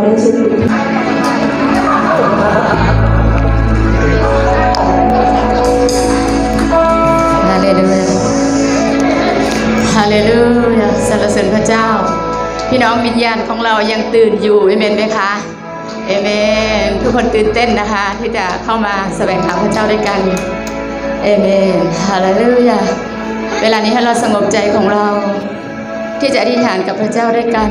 เป็นชีวิฮาเลลูยาฮาเลลูยาสรรเสริญพระเจ้า พี่น้องวิญญาณของเรายังตื่นอยู่เอเมนไหมคะเอเมนทุกคนตื่นเต้นนะคะ ที่จะเข้ามาแสวงหาพระเจ้าด้วยกันเอเมนฮาเลลูยาเวลานี้ให้เราสงบใจของเรา ที่จะอธิษฐานกับพระเจ้าด้วยกัน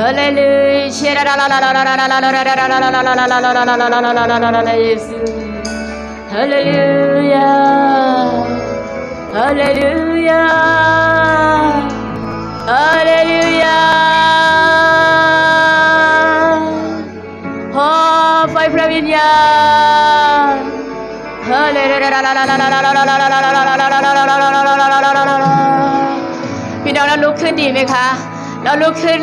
Hallelujah. Hallelujah. Hallelujah. Hallelujah. Oh, ไฟพระวิญญาณ Hallelujah. พี่น้องเราลุกขึ้นดีไหมคะ เราลุกขึ้น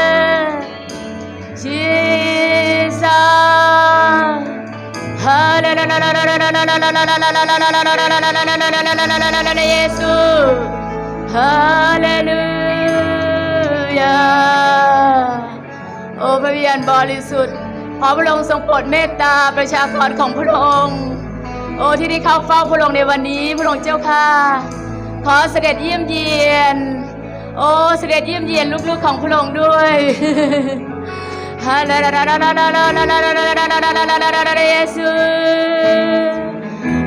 โอ้พระวิญญาณบริสุทธิ์ขอพระองค์ทรงโปรดเมตตาประชากรของพระองค์ โอ้ที่ได้เข้าเฝ้าพระองค์ในวันนี้พระองค์เจ้าค่ะ ขอเสด็จเยี่ยมเยียน โอ้เสด็จเยี่ยมเยียนลูกๆของพระองค์ด้วยฮาเลลูลาเลซู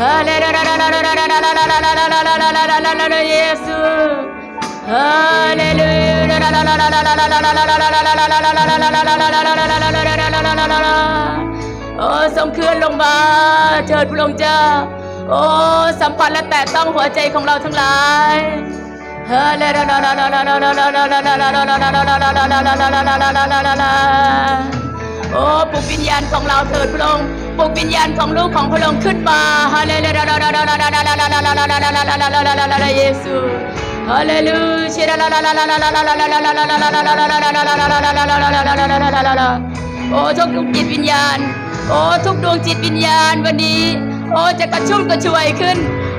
Aleluia, Jesus. Aleluia. Oh, ทรงเคลื่อนลงมาเจิดพระองค์เจ้า โอ้ สัมผัสและแตะต้องหัวใจของเราทั้งหลายเฮ้เลราโอ้ปุกวิญญาณของเราเถิดพระองค์ ปลุกวิญญาณของลูกของพระองค์ขึ้นมาฮาเลลูยาเยซูฮาเลลูยาโอ้ทุกาวาจิตวิาญาณาอ้ทุกดวาจิตวิญญาณวันนี้ โอ้จะกละชุ่มกรลชวยขึ้น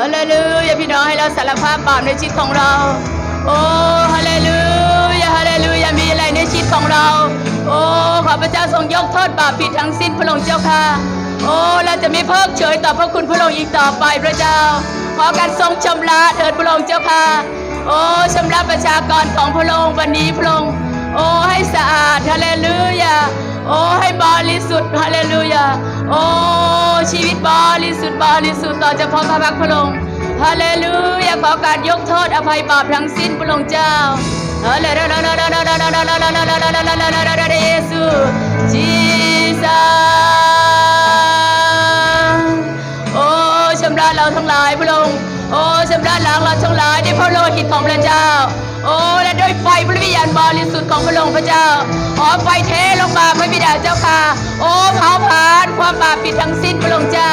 ฮเลลูยาพี่น้องให้เราสารภาพบาปในชีวิตของเรา โอ้ฮาเลลูยาฮาเลลูยามีอะไรในชีวิตของเรา โอ้ขอพระเจ้าทรงยกโทษบาปผิดทั้งสิ้นพระองค์เจ้าค่ะ โอ้เราจะไม่เพิกเฉยต่อพระคุณพระองค์อีกต่อไปพระเจ้า ขอการทรงชำระเถิดพระองค์เจ้าค่ะ โอ้ชำระประชากรของพระองค์วันนี้พระองค์โอ้ให้สะอาดฮาเลลูยาโอ้ให้บริสุทธิ์ฮาเลลูยา โอ้ชีวิตบริสุทธิ์บริสุทธิ์ต่อจากพระพักพระองค์ฮาเลลูยาขอการยกโทษอภัยบาปทั้งสิ้นพระองค์เจ้าฮาเลลูยาเยซูจีซัสโอ้ชำระเราทั้งหลายพระองค์ โอ้ชำระล้างเราทั้งหลายด้วยพระโลหิตของพระเจ้า โอ้และด้วยไฟพระวิญญาณบริสุทธิ์ของพระองค์พระเจ้าขอไฟเทลงมาพระบิดาเจ้าค่ะ โอ้เผาผลาญความบาปผิดทั้งสิ้นพระองค์เจ้า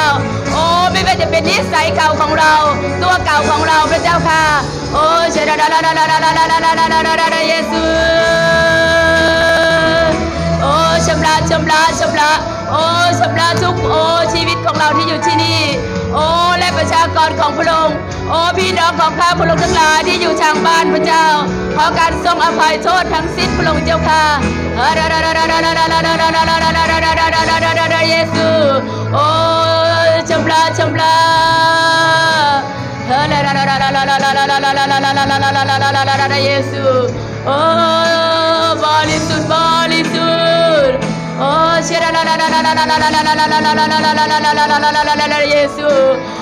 โอ้ไม่ว่าจะเป็นนิสัยเก่าของเรา ตัวเก่าของเราพระเจ้าค่ะ โอ้เชดาดาดาดาดาดาดาดาดาดาดาเยซูโอ้ชำระชำระชำระโอ้ชำระทุกโอ้ชีวิตของเราที่อยู่ที่นี่ รากรของพระองค์ โอ้พี่น้องของข้าพระองค์ทั้งหลายที่อยู่ทางบ้านพระเจ้า ขอการทรงอภัยโทษทั้งสิ้นพระองค์เจ้าค่ะเยซูโอ้ชำระชำระเยซูโอ้บริสุทธิ์บริสุทธิ์โอ้เชราลยซู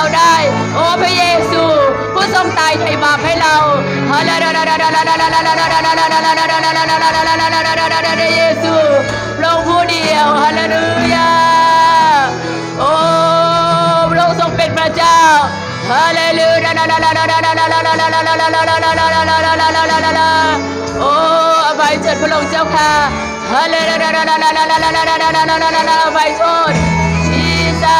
เราได้ โอ้พระเยซู ผู้ทรงตายไถ่บาปให้เราฮาเลลูยาเยซูพระองค์ผู้เดียวฮาเลลูยาโอ้พระองค์ทรงเป็นพระเจ้าฮาเลลูยาโอ้อภัยเถิดพระองค์เจ้าค่ะฮาเลลูยาอภัยโทษชีสา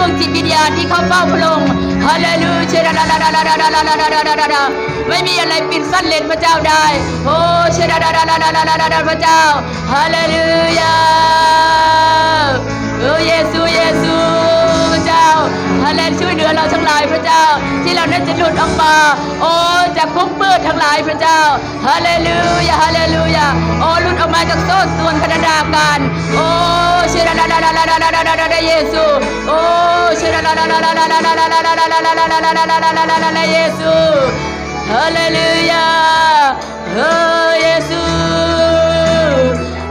ทะลวงทุกดวงจิตวิญญาณที่เข้าเฝ้าพระองค์ฮาเลลูยาไม่มีอะไรปิดสั้นเลนพระเจ้าได้โอ้เชดาดาดาดาดาดาดาดาพระเจ้าฮาเลลูยาโอ้เยซูเยซูพระเจ้าฮาเลช่วยเหลือเราทั้งหลายพระเจ้า ที่เรานั้นจะหลุดออกมาโอ้ จากคุกมืดทั้งหลายพระเจ้าฮาเลลูยาฮาเลลูยาโอ้ลุดออกมาจากโซ่ตรวนพันธนาการโอ้เชดาดาดาดาดาดาดาดาดาดาเยซูโอ้เชดาดาดาดาดาดาดาดาดาดาดาดาดาดาดาดาดาดาเยซูฮาเลลูยาเฮ้เยซู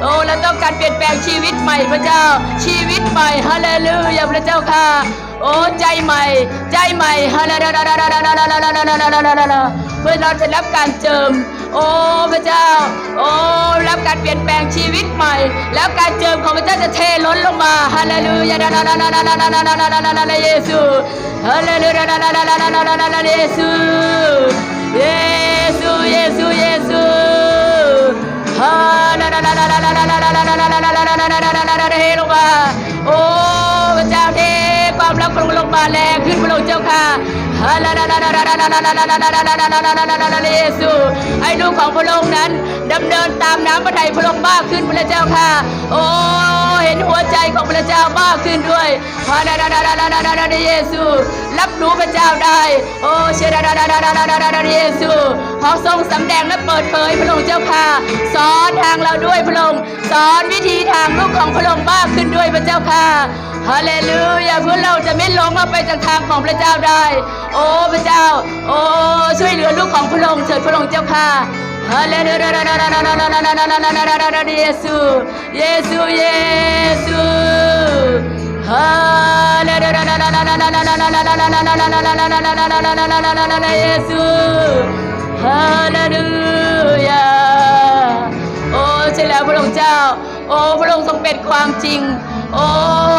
โอ้เราต้องการเปลี่ยนแปลงชีวิตใหม่พระเจ้า ชีวิตใหม่ฮาเลลูยาพระเจ้าค่ะโอ้ใจใหม่ ใจใหม่ฮาเลลูยา เพื่อเราจะรับการเจิม โอ้พระเจ้า โอ้รับการเปลี่ยนแปลงชีวิตใหม่ แล้วการเจิมของพระเจ้าจะเทล้นลงมาฮาเลลูยาเยซูฮาเลลูยาเยซูเยซูเยซูเยซูฮาลาลาลาลาลาลาลาลาลาลาลาลาลาลาลาลาลาลาเทลงมาโอ้พระเจ้าเทความรักพระองลงมาแรงขึ้นพระองค์เจ้าค่ะ เยซูไอ้ลูกของพระองค์นั้นดํเนินตามน้ำพระทัยพระองค์มากขึ้นพระเจ้าค่ะ โอ้เห็นหัวใจของพระเจ้ามากขึ้นด้วยฮาลาลาลาลาลาลาลาลาเยซู รับรู้พระเจ้าได้ โอ้เชดาลาลาลาลาลาลาเยซูขอทรงสำแดงและเปิดเผยพระองค์เจ้าค่ะ สอนทางเราด้วยพระองค์สอนวิธีทางลูกของพระองค์มากขึ้นด้วยพระเจ้าค่ะ ฮาเลลูยาเพื่อเราจะไม่หลงออกไปจากทางของพระเจ้าได้ โอ้พระเจ้า โอ้ช่วยเหลือลูกของพระองค์เถิดพระองค์เจ้าค่ะฮาเลลูยาเยซูเยซูเยซูฮาเลลูยาเยซูฮาเลลูยาโอ้ใช่แล้วพระองค์เจ้า โอ้พระองค์ทรงเป็นความจริง โอ้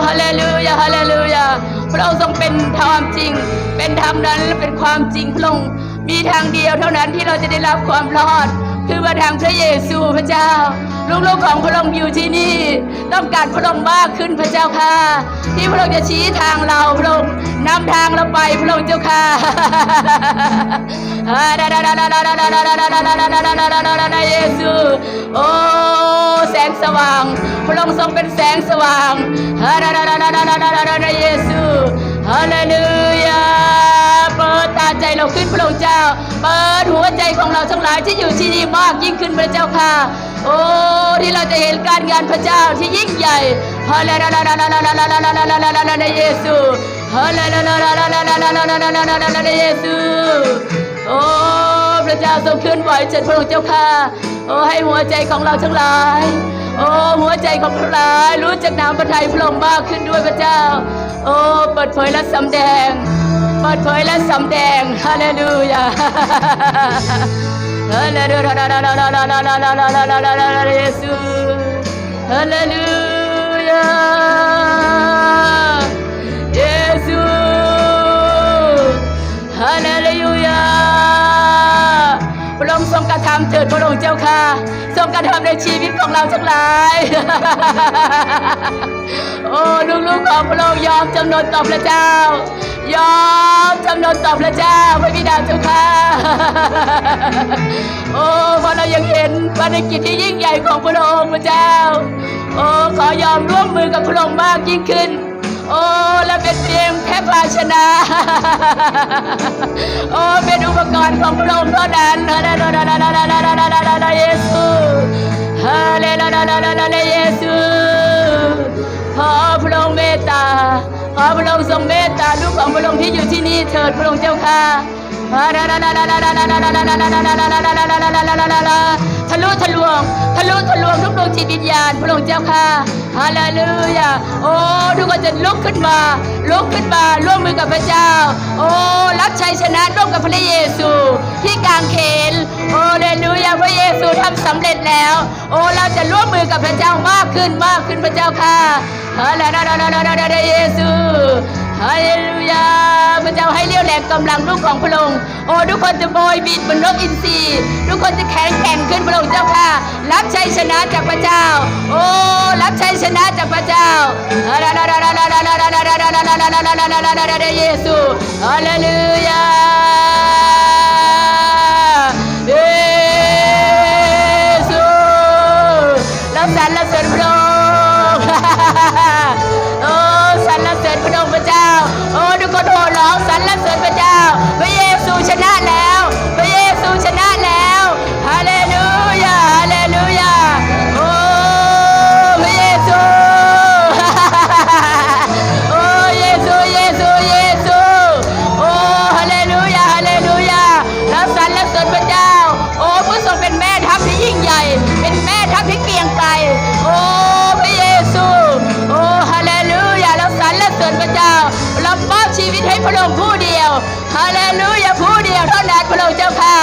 ฮาเลลูยาฮาเลลูยาพระองค์ทรงเป็นความจริง เป็นธรรมนั้นและเป็นความจริงพระองค์มีทางเดียวเท่านั้นที่เราจะได้รับความรอด คือมาทางพระเยซูพระเจ้าลูกๆของพระองค์อยู่ที่นี่ ต้องการพระองค์มากขึ้นพระเจ้าค่ะ ที่พระองค์จะชี้ทางเราพระองค์นำทางเราไปพระองค์เจ้าค่ะ เยซูโอ้แสงสว่าง พระองค์ทรงเป็นแสงสว่างเยซูฮาเลลูยาเปิดตาใจเราขึ้นพระองค์เจ้า เปิดหัวใจของเราทั้งหลายที่อยู่ที่นี่มากยิ่งขึ้นพระเจ้าค่ะ โอ้ที่เราจะเห็นการงานพระเจ้าที่ยิ่งใหญ่ฮาเลลูยาเยซูฮาเลลูยาเยซู โอ้ พระเจ้าทรงเคลื่อนไหวเจ็ดพระองค์เจ้าค่ะ โอ้ให้หัวใจของเราทั้งหลาย โอ้หัวใจของเราทั้งหลายรู้จักน้ำพระทัยพระองค์มากขึ้นด้วยพระเจ้า โอ้เปิดเผยและสำแดง เปิดเผยและสำแดงฮาเลลูยาฮาเลลูยาเยซูฮาเลลูยาเยซูฮาเลลูยา พระองค์ทรงกระทำเถิดพระองค์เจ้าค่ะ ทรงกระทำในชีวิตของเราทั้งหลาย โอ้ลูกๆของพระองค์ยอมจำนนต่อพระเจ้า ยอมจำนนต่อพระเจ้าพระบิดาเจ้าค่ะ โอ้เพราะเรายังเห็นภารกิจที่ยิ่งใหญ่ของพระองค์พระเจ้า โอ้ขอยอมร่วมมือกับพระองค์มากยิ่งขึ้น โอ้และเป็นเพียงแค่ภาชนะ โอ้เป็นอุปกรณ์ของพระองค์เท่านั้นฮาเลลูยาเยซูฮาเลลูยาเยซูขอพระองค์เมตตาขอพระองค์ทรงเมตตาลูกของพระองค์ที่อยู่ที่นี่เถิดพระองค์เจ้าค่ะ ทะลุทะลวง ทะลุทะลวงทุกดวงจิตวิญญาณพระองค์เจ้าค่ะฮาเลลูยาโอ้ทุกคนจะลุกขึ้นมาลุกขึ้นมาร่วมมือกับพระเจ้า โอ้รับชัยชนะร่วมกับพระเยซู ที่กางเขนโอ้เลลูยาพระเยซูทำสำเร็จแล้ว โอ้เราจะร่วมมือกับพระเจ้ามากขึ้นมากขึ้นพระเจ้าค่ะฮาเลลูยาเยซู ฮาเลลูยาพระเจ้าให้เรี่ยวแรงกำลังลูกของพระองค์โอ้ทุกคนจะโบยบินบนนกอินทรีทุกคนจะแข็งแกร่งขึ้นพระองค์เจ้าค่ะ รับชัยชนะจากพระเจ้า โอ้รับชัยชนะจากพระเจ้าฮาเลลูยาเยซูฮาเลลูยาาเลลูยาผู้เดียวเท่านั้นพระองค์เจ้าค่ะ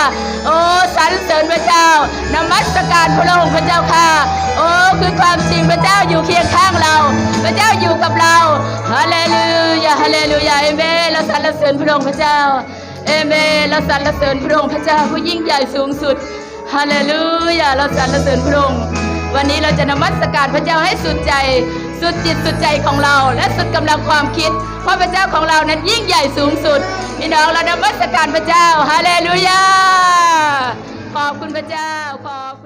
โอ้สรรเสริญพระเจ้านมัสการพระองค์พระเจ้าค่ะ โอ้คือความจริงพระเจ้าอยู่เคียงข้างเรา พระเจ้าอยู่กับเราฮาเลลูยาฮาเลลูยาเอเมนเราสรรเสริญพระองค์พระเจ้าเอเมนเราสรรเสริญพระองค์พระเจ้าผู้ยิ่งใหญ่สูงสุดฮาเลลูยาเราสรรเสริญพระองค์วันนี้เราจะนมัสการพระเจ้าให้สุดใจ สุดจิตสุดใจของเรา และสุดกำลังความคิด เพราะพระเจ้าของเรานั้นยิ่งใหญ่สูงสุดพี่น้องเรานมัสการพระเจ้าฮาเลลูยาขอบคุณพระเจ้าขอบ